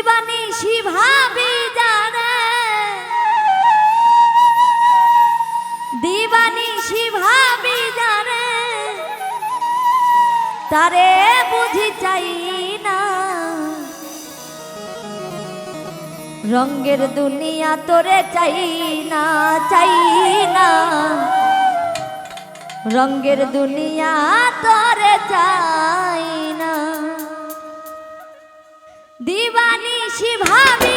দিবানি শিভাবি জানে। দিবানি শিভাবি জানে। তারে বুঝি চাই না। রঙ্গের দুনিয়া তোরে চাই না চাই না। রঙ্গের দুনিয়া তোরে চাই না। দিবানি শিভাবি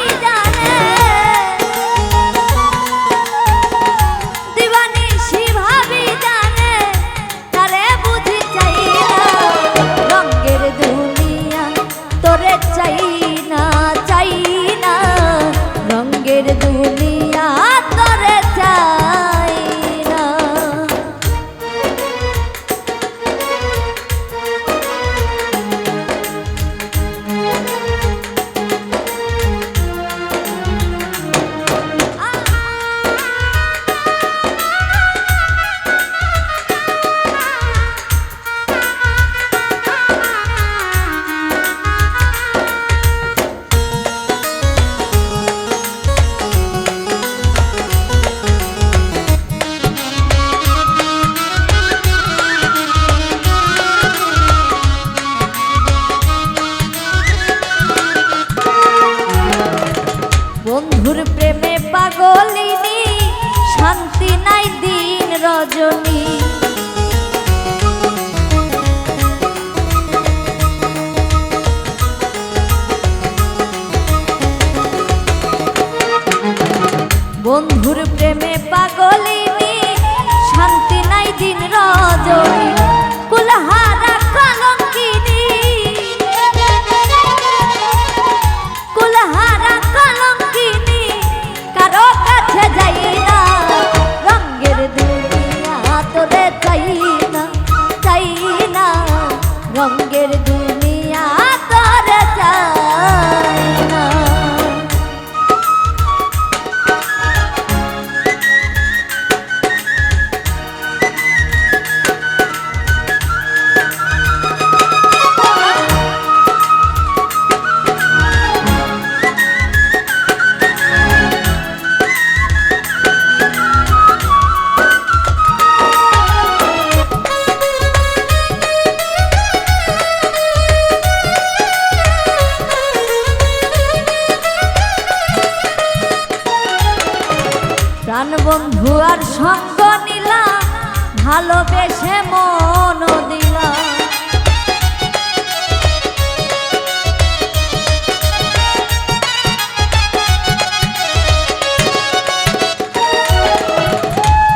রঙ্গের দু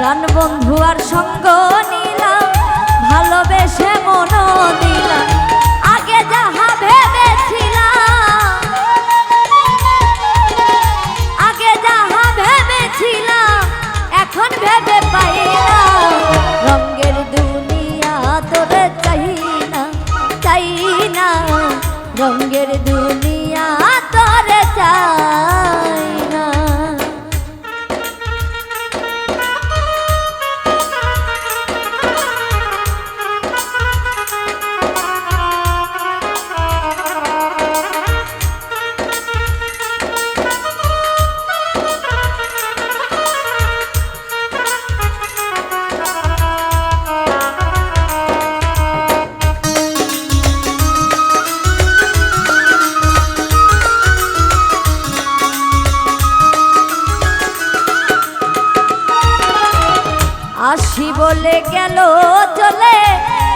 প্রাণ বন্ধু আর সঙ্গ আসি বলে গেল চলে,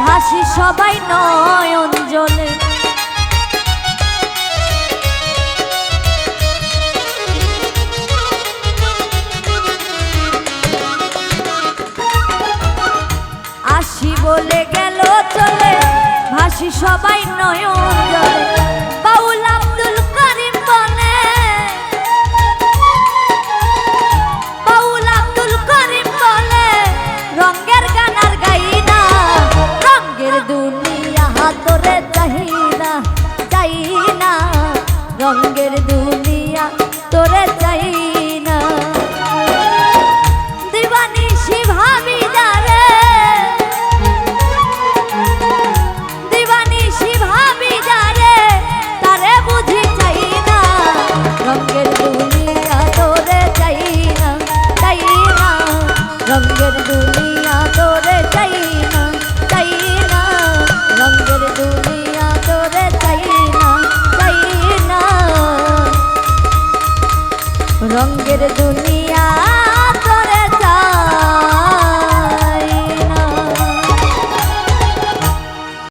হাসি সবাই নয়ন জলে। আসি বলে গেল চলে ভাসি সবাই নয়ন জলে। বাউল রঙের দুনিয়া তোরে চাই না চাই না। রঙের দুনিয়া তোরে চাই